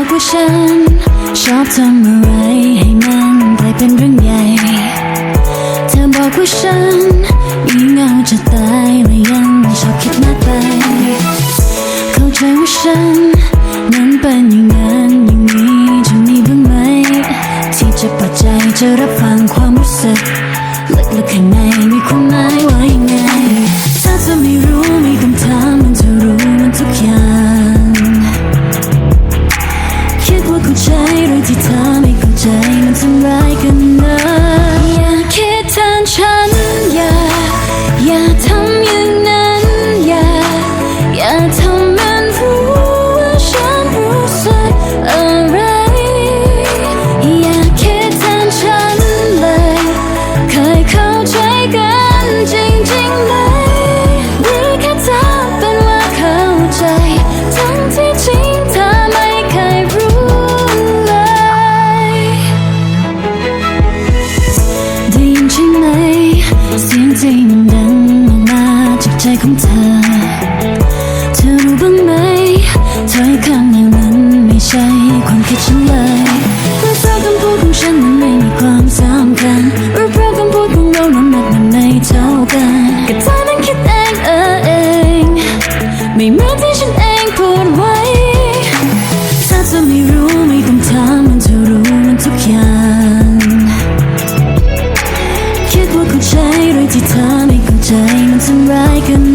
บอกว่าฉัน ชอบทำอะไรให้มันกลายเป็นเรื่องใหญ่ เธอบอกว่าฉันงี่เงาจะตายและยังชอบคิดมากไป เข้าใจว่าฉันนั้นเป็นอย่างนั้นอย่างนี้จะมีบ้างไหม ที่จะเปิดใจจะรับฟังความรู้สึกลึกๆข้างในมีความหมายว่ายังไงถ้า ทำมันรู้ว่าฉันรู้สึกอะไร อย่าคิดแทนฉันเลย เคยเข้าใจกันจริงๆไหมหรือแค่เธอเป็นว่าเข้าใจ ทั้งที่จริงเธอไม่เคยรู้เลย ได้ยินใช่ไหม เสียงที่มันดังออกมาจากใจของเธอ ธอรู้บ้างไหมถ้อยคำอย่างนั้นไม่ใช่ความคิดฉันเลยเพราะเพราะคำพูดของฉันมันไม่มีความสำคัญหรือเพราะคำพูดของเราน้ำหนักมันไม่เท่ากันก็เธอนั้นคิดเองเออเอง ไม่เหมือนที่ฉันเองพูดไว้ ถ้าเธอไม่รู้ไม่ต้องถามมันจะรู้มันทุกอย่าง คิดว่าเข้าใจเรื่อที่เธอไม่เข้าใจมันทำร้ายกัน